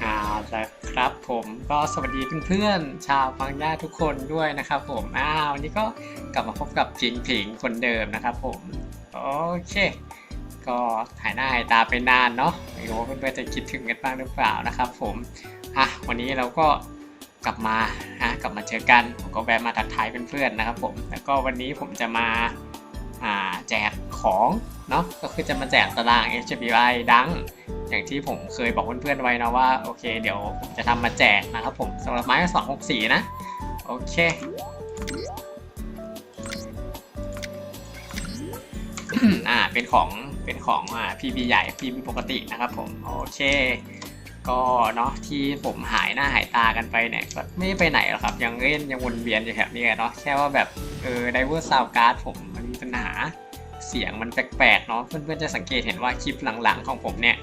เอาละครับผมก็สวัสดีเพื่อนๆ ชาวฟังย่าทุกคนด้วยนะครับผมอ้าววันนี้ก็กลับมาพบกับผิงผิงคนเดิมนะครับผม โอเค ก็หายหน้าหายตาไปนานเนาะไม่รู้ว่าเพื่อนๆจะคิดถึงกันบ้างหรือเปล่านะครับผมอะวันนี้เราก็กลับมาฮะกลับมาเจอกันผมก็แวะมาทักทายเพื่อนๆนะครับผมแล้วก็วันนี้ผมจะมา แจกของเนาะก็คือจะมาแจกตาราง HBI ดัง อย่างที่ผมเคยบอกเพื่อนๆไว้นะว่า โอเค เดี๋ยวผมจะทำมาแจกนะครับผมสำหรับไม้สองหกสี่นะ โอเคอ่าเป็นของเป็นของอ่า PB ใหญ่ PB ปกตินะครับผม โอเค ก็เนาะที่ผมหายหน้าหายตากันไปเนี่ยก็ไม่ไปไหนหรอกครับ ยังเล่นยังวนเวียนอยู่แถวนี้เนาะแค่ว่าแบบเออไดเวอร์ซาวการ์ดผม เสียงมันแปลกๆเนาะเพื่อนๆจะสังเกตเห็นว่าคลิปหลังๆของผมเนี่ย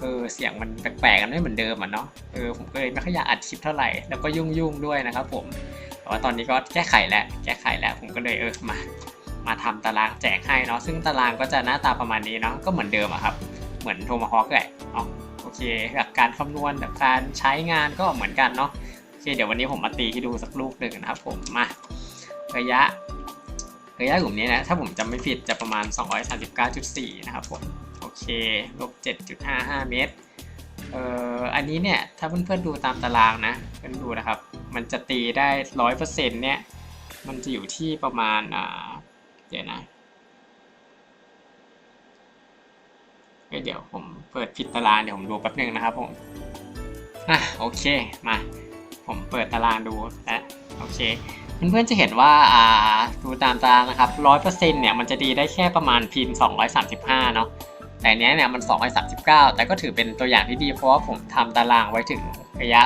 เออเสียงมันแปลกๆกันไม่เหมือนเดิมอะเนาะเออผมก็เลยไม่ค่อยอยากอัดคลิปเท่าไหร่แล้วก็ยุ่งๆด้วยนะครับผมแต่ว่าตอนนี้ก็แก้ไขแล้วแก้ไขแล้วผมก็เลยเออมามาทำตารางแจกให้เนาะซึ่งตารางก็จะหน้าตาประมาณนี้เนาะก็เหมือนเดิมอะครับ เหมือนโทมาฮอคแหละเนาะโอเคหลักการคำนวณแบบการใช้งานก็เหมือนกันเนาะโอเคเดี๋ยววันนี้ผมมาตีให้ดูสักลูกหนึ่งนะครับผมมาระยะ ระยะกลุ่มนี้นะ ถ้าผมจำไม่ผิดจะประมาณ 239.4 นะครับผม โอเค ลบ 7.55 เมตร เอ่อ อันนี้เนี่ย ถ้าเพื่อนๆดูตามตารางนะ เพื่อนดูนะครับ มันจะตีได้ร้อยเปอร์เซ็นต์เนี่ย มันจะอยู่ที่ประมาณ อ่า เดี๋ยวนะเดี๋ยวผมเปิดผิดตารางเดี๋ยวผมดูแป๊บนึงนะครับผมอะโอเค มา ผมเปิดตารางดูแล้วโอเค เพื่อนๆจะเห็นว่าอ่าดูตามตารางนะครับร้อยเปอร์เซ็นต์เนี่ยมันจะดีได้แค่ประมาณพิน235 เนาะแต่เนี้ยเนี่ยมัน 239 แต่ก็ถือเป็นตัวอย่างที่ดีเพราะว่าผมทำตารางไว้ถึงระยะ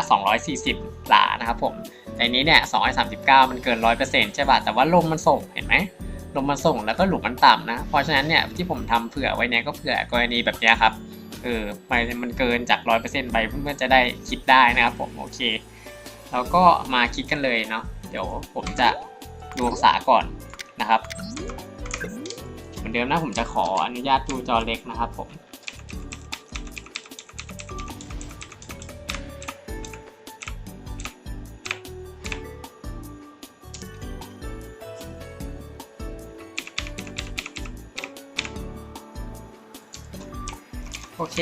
240 หลานะครับผมแต่อันนี้เนี่ย 239 มันเกิน 100%ใช่ป่ะแต่ว่าลมมันส่งเห็นไหมลมมันส่งแล้วก็หลุมมันต่ำนะ เพราะฉะนั้นเนี่ยที่ผมทำเผื่อไว้เนี่ยก็เผื่อกรณีแบบนี้ครับเออมันมันเกินจาก 100%ไปเพื่อนๆจะได้คิดได้นะครับผมโอเค แล้วก็มาคิดกันเลยเนาะ เดี๋ยวผมจะดูองศาก่อนนะครับ เหมือนเดิมนะผมจะขออนุญาตดูจอเล็กนะครับผมโอเค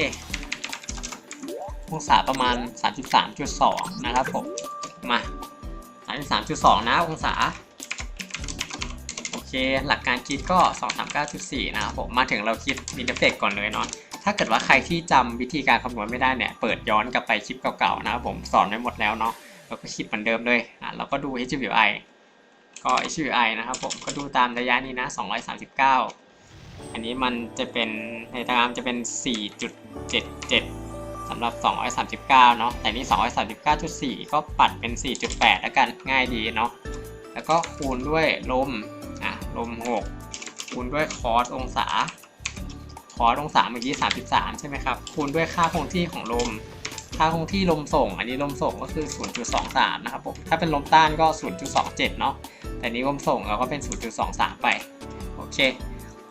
องศาประมาณ 33.2 นะครับผม มา 33.2 นะองศา โอเค หลักการคิดก็ 239.4 นะครับผม มาถึงเราคิดมินเฟกก่อนเลยเนาะถ้าเกิดว่าใครที่จำวิธีการคำนวณไม่ได้เนี่ย เปิดย้อนกลับไปคลิปเก่าๆนะครับผม สอนไว้หมดแล้วเนาะแล้วก็คิดเหมือนเดิมเลยอะเราก็ดู HWI ก็ HWI นะครับผม ก็ดูตามระยะนี้นะ 239 อันนี้มันจะเป็นในตารางจะเป็น 4.77 สำหรับ 239 เนาะ แต่นี่ 239.4 ก็ปัดเป็น 4.8 แล้วกันง่ายดีเนาะ แล้วก็คูณด้วยลม อะ ลม 6 คูณด้วยคอสองศา คอสองศาเมื่อกี้ 33 ใช่ไหมครับ คูณด้วยค่าคงที่ของลม ค่าคงที่ลมส่ง อันนี้ลมส่งก็คือ 0.23 นะครับผม ถ้าเป็นลมต้านก็ 0.27 เนาะ แต่นี้ลมส่งเราก็เป็น 0.23 ไป โอเค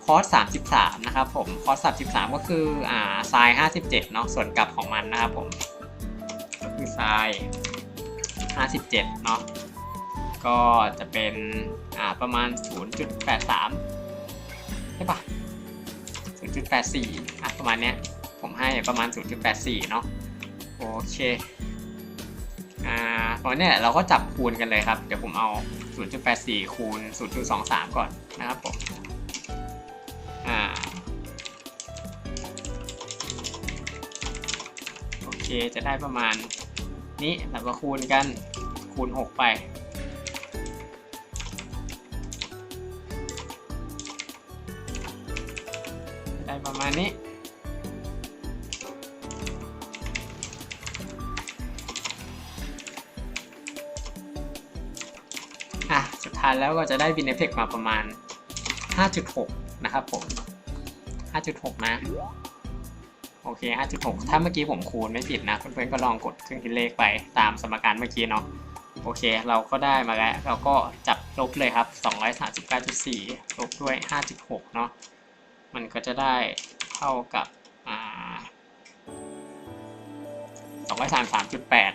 คอส33 นะครับผม คอส33 ก็คืออ่าไซน์57 เนาะ ส่วนกลับของมันนะครับผม ก็คือไซน์57 เนาะ ก็จะเป็นอ่าประมาณ 0.83 ใช่ปะ0.84 อะประมาณเนี้ย ผมให้ประมาณ 0.84 เนาะ โอเคอ่าตอนนี้เราก็จับคูณกันเลยครับ เดี๋ยวผมเอา 0.84 คูณ 0.23 ก่อนนะครับผม เคจะได้ประมาณนี้แล้วก็คูณกันคูณ 6 ไป ได้ประมาณนี้ อะ สุดท้ายแล้วก็จะได้บินเอฟเฟกมาประมาณ 5.6 นะครับผม 5.6 นะ โอเค 5.6 ถ้าเมื่อกี้ผมคูณไม่ผิดนะเพื่อนๆก็ลองกดเครื่องคิดเลขไปตามสมการเมื่อกี้เนาะโอเค เราก็ได้มาแล้ว เราก็จับลบเลยครับ 239.4 ลบด้วย 5.6 เนาะมันก็จะได้เท่ากับอ่า233.8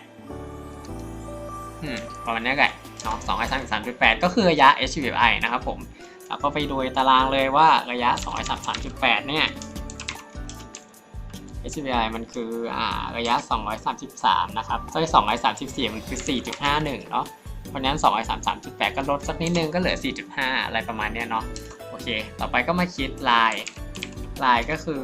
อืมประมาณนี้แหละเนาะ233.8 ก็คือระยะ HVI นะครับผมเราก็ไปดูตารางเลยว่าระยะ 233.8 เนี่ย HVI มันคืออ่าระยะ 233 นะครับเอ้ย234 มันคือ 4.51 เนาะเพราะนั้น 233.8 ก็ลดสักนิดนึงก็เหลือ 4.5 อะไรประมาณเนี้ยเนาะ โอเค ต่อไปก็มาคิดลาย ลายก็คือ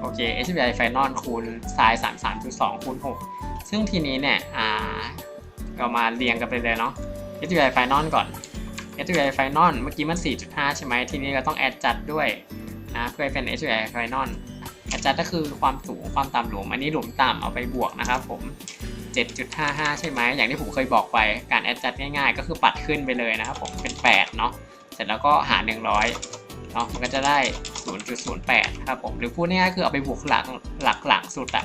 โอเค HBI Final คูณ sin 33.2คูณ6ซึ่งทีนี้เนี่ย อ่าเรามาเรียงกันไปเลยเนาะ HBI Final ก่อน HBI Final เมื่อกี้มัน 4.5 ใช่ไหมทีนี้เราต้อง add จัดด้วยนะเพื่อให้เป็น HBI Final add จัดก็คือความสูงความต่ำหลุม อันนี้หลุมต่ำเอาไปบวกนะครับผม 7.55 ใช่ไหมอย่างที่ผมเคยบอกไปการ add จัดง่ายๆ ก็คือปัดขึ้นไปเลยนะครับผมเป็น 8 เนาะเสร็จแล้วก็หาร 100เนาะมันก็จะได้ 0.08 ครับผม หรือพูดง่ายๆคือเอาไปบวกหลักหลักหลังสุดอะ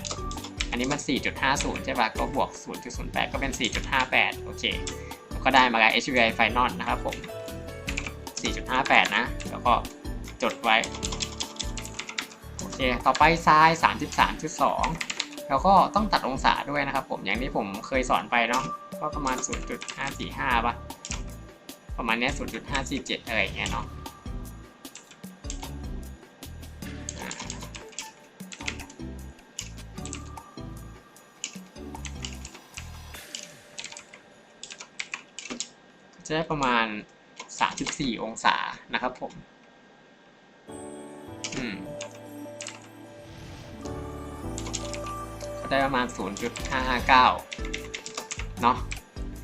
อันนี้มัน 4.50 ใช่ปะก็บวก 0.08 ก็เป็น 4.58 โอเคแล้ว ก็ได้มาแล้ว HVI Final นะครับผม 4.58 นะ แล้วก็จดไว้ โอเค ต่อไปไซน์33.2 แล้วก็ต้องตัดองศาด้วยนะครับผม อย่างที่ผมเคยสอนไปเนาะ ก็ประมาณ 0.545ป่ะ ประมาณนี้0.547 อะไรอย่างเงี้ยเนาะ จะได้ประมาณ 34 องศานะครับผมอืมก็ได้ประมาณ 0.559 เนาะ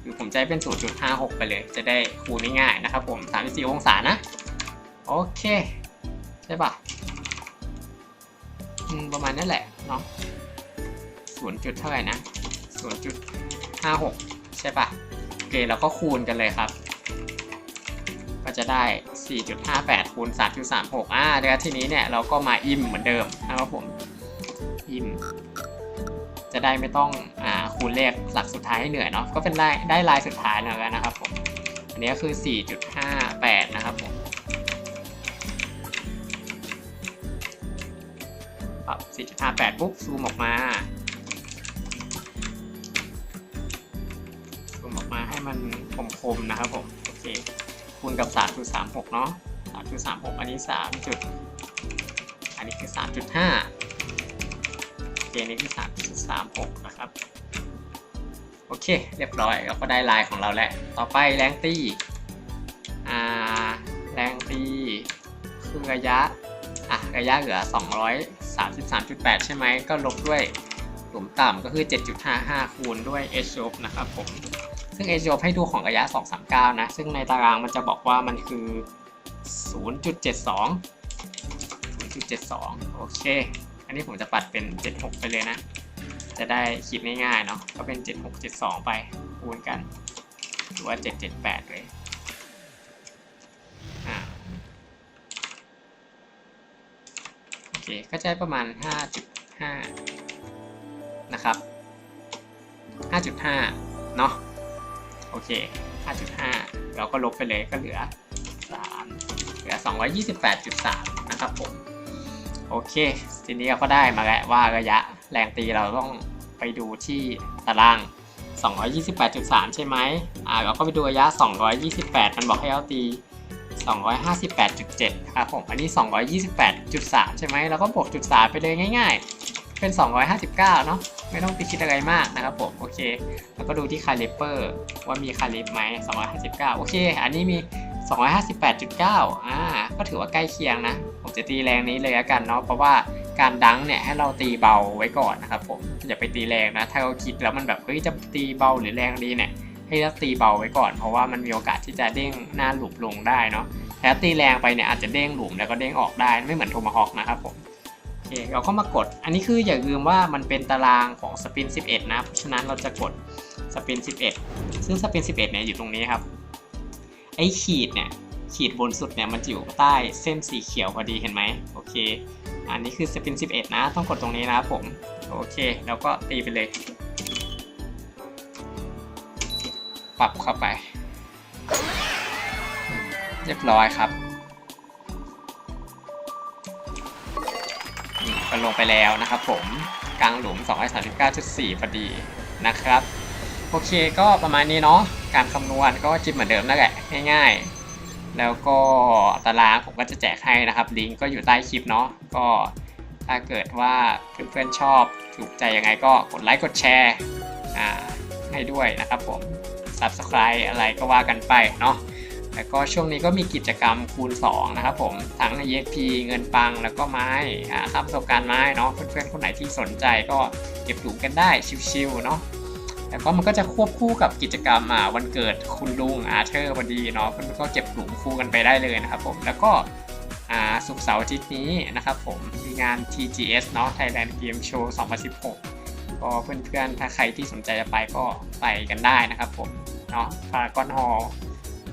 คือผมจะให้เป็น 0.56 ไปเลย จะได้คูณง่ายๆนะครับผม 34 องศานะ โอเค ใช่ปะอืมประมาณนั้นแหละเนาะ0จุดเท่าไหร่นะ0.56 ใช่ปะ เคเราก็คูณกันเลยครับ ก็จะได้ 4.58 คูณ 3.36 อ่าแล้วทีนี้เนี่ยเราก็มาอิ่มเหมือนเดิมนะครับผม อิ่ม จะได้ไม่ต้องอ่าคูณเลขหลักสุดท้ายให้เหนื่อยเนาะ ก็เป็นได้ได้ลายสุดท้ายแล้วกันนะครับผม อันนี้ก็คือ 4.58 นะครับผมปรับ4.58 ปุ๊บซูมออกมา มาให้มันคมๆนะครับผมโอเคคูณกับ 3.36 เนาะ3.36 อันนี้ 3 จุด อันนี้คือ 3.5 โอเคนนี้คือ 3.36 นะครับ โอเค เรียบร้อยเราก็ได้ลายของเราแล้ว ต่อไปแรงตีอ่าแรงตีคือระยะอะระยะเหลือ 233.8 ใช่ไหมก็ลบด้วยหลุมต่ำก็คือ 7.55 คูณด้วย h o p นะครับผม ซึ่ง h o p ให้ดูของระยะ 239 นะ ซึ่งในตารางมันจะบอกว่ามันคือ 0.72 0.72 โอเค อันนี้ผมจะปัดเป็น 76 ไปเลยนะ จะได้คิดง่ายๆเนาะ ก็เป็น 7672 ไปคูณกัน หรือว่า 778 เลยอโอเค ก็จะได้ประมาณ 5.5 นะครับ 5.5 เนาะ โอเค 5.5 เราก็ลบไปเลยก็เหลือ 3 เหลือ 228.3 นะครับผม โอเค ทีนี้เราก็ได้มาแล้วว่าระยะแรงตีเราต้องไปดูที่ตาราง 228.3 ใช่ไหมอ่าเราก็ไปดูระยะ 228 มันบอกให้เราตี258.7 ครับผม อันนี้ 228.3 ใช่ไหมเราก็บวกจุด3ไปเลยง่าย ๆ เป็น 259 เนาะ ไม่ต้องไปคิดอะไรมากนะครับผมโอเค แล้วก็ดูที่คาลิเปอร์ว่ามีคาลิปไหม259 โอเค อันนี้มี 258.9 อ่า ก็ถือว่าใกล้เคียงนะ ผมจะตีแรงนี้เลยละกันเนาะ เพราะว่าการดังเนี่ยให้เราตีเบาไว้ก่อนนะครับผม อย่าไปตีแรงนะ ถ้าเราคิดแล้วมันแบบเฮ้ยจะตีเบาหรือแรงดีเนี่ย ให้เราตีเบาไว้ก่อน เพราะว่ามันมีโอกาสที่จะเด้งหน้าหลุมลงได้เนาะแต่ถ้าตีแรงไปเนี่ยอาจจะเด้งหลุมแล้วก็เด้งออกได้ ไม่เหมือนโทมาฮอคนะครับผม เคเราก็มากด อันนี้คืออย่าลืมว่ามันเป็นตารางของสปิน 11 นะ เพราะฉะนั้นเราจะกดสปิน 11 ซึ่งสปิน 11 เนี่ยอยู่ตรงนี้ครับ ไอ้ขีดเนี่ย ขีดบนสุดเนี่ยมันอยู่ใต้เส้นสีเขียวพอดีเห็นไหมโอเค อันนี้คือสปิน 11 นะ ต้องกดตรงนี้นะผม โอเค แล้วก็ตีไปเลย ปรับเข้าไป เรียบร้อยครับ นี่ก็ลงไปแล้วนะครับผมกลางหลุม 239.4 พอดีนะครับ โอเคก็ประมาณนี้เนาะการคำนวณก็จิบเหมือนเดิมนั่นแหละง่ายๆ แล้วก็ตารางผมก็จะแจกให้นะครับ ลิงก์ก็อยู่ใต้คลิปเนาะก็ถ้าเกิดว่าเพื่อนๆชอบถูกใจยังไงก็กดไลค์กดแชร์ให้ด้วยนะครับผม Subscribe อะไรก็ว่ากันไปเนาะ แล้วก็ช่วงนี้ก็มีกิจกรรมคูณ 2 นะครับผม ทั้ง EXP เงินปังแล้วก็ไม้อ่าค่าประสบการณ์ไม้เนาะเพื่อนๆคนไหนที่สนใจก็เก็บหลุมกันได้ชิวๆเนาะแล้วก็มันก็จะควบคู่กับกิจกรรมวันเกิดคุณลุงอาเธอร์พอดีเนาะมันก็เก็บหลุมคู่กันไปได้เลยนะครับผมแล้วก็สุกเสาร์อาทิตย์นี้นะครับผมมีงาน TGS เนาะ Thailand Game Show 2016 ก็เพื่อนๆ ถ้าใครที่สนใจจะไปก็ไปกันได้นะครับผม เนาะพารากอนฮอล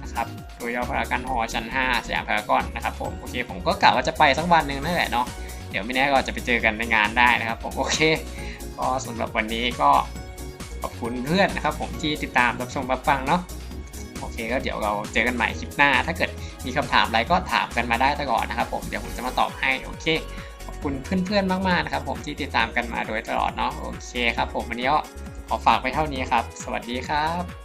นะครับ โดยเฉพาพารากอนฮอชั้น 5 สยามพารากอนนะครับผมโอเคผมก็กะว่าจะไปสักวันหนึ่งนั่นแหละเนาะเดี๋ยวไม่แน่ก็จะไปเจอกันในงานได้นะครับผมโอเคก็สำหรับวันนี้ก็ขอบคุณเพื่อนนะครับผมที่ติดตามรับชมรับฟังเนาะโอเคก็เดี๋ยวเราเจอกันใหม่คลิปหน้า ถ้าเกิดมีคำถามอะไรก็ถามกันมาได้ตลอดนะครับผมเดี๋ยวผมจะมาตอบให้โอเคขอบคุณเพื่อนๆมากๆนะครับผมที่ติดตามกันมาโดยตลอดเนาะโอเคครับผมวันนี้ก็ขอฝากไปเท่านี้ครับ สวัสดีครับ